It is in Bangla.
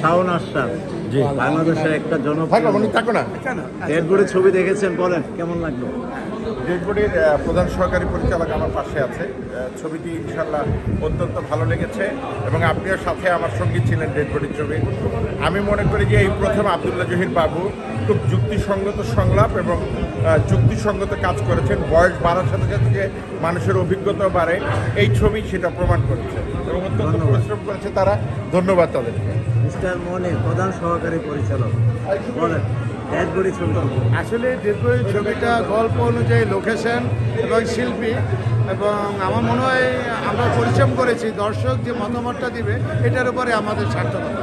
শাওন আশরাফ জি। বাংলাদেশের একটা জনপ্রিয় মনে না। ডেড ছবি দেখেছেন বলেন কেমন লাগল? ডেডবডির প্রধান সহকারী পরিচালক আমার পাশে আছে। ছবিটি ইনশাল্লাহ অত্যন্ত ভালো লেগেছে এবং আপনিও সাথে আমার সঙ্গী ছিলেন ডেডবডির ছবি। আমি মনে করি যে এই প্রথম আবদুল্লাহ জহির বাবু খুব যুক্তিসঙ্গত সংলাপ এবং যুক্তিসঙ্গত কাজ করেছেন। বয়স বাড়ার সাথে সাথে যে মানুষের অভিজ্ঞতা বাড়ে এই ছবি সেটা প্রমাণ করেছে এবং অত্যন্ত ধন্যবাদ। পরিশ্রম করেছে তারা। ধন্যবাদ তাদেরকে মিস্টার মনে প্রধান সহকারী পরিচালক। বলেন আসলে দীর্ঘই ছবিটা গল্প অনুযায়ী লোকেশন এবং শিল্পী এবং আমার মনে হয় আমরা পরিশ্রম করেছি দর্শক যে মতামতটা দিবে এটার উপরে আমাদের সার্থকতা।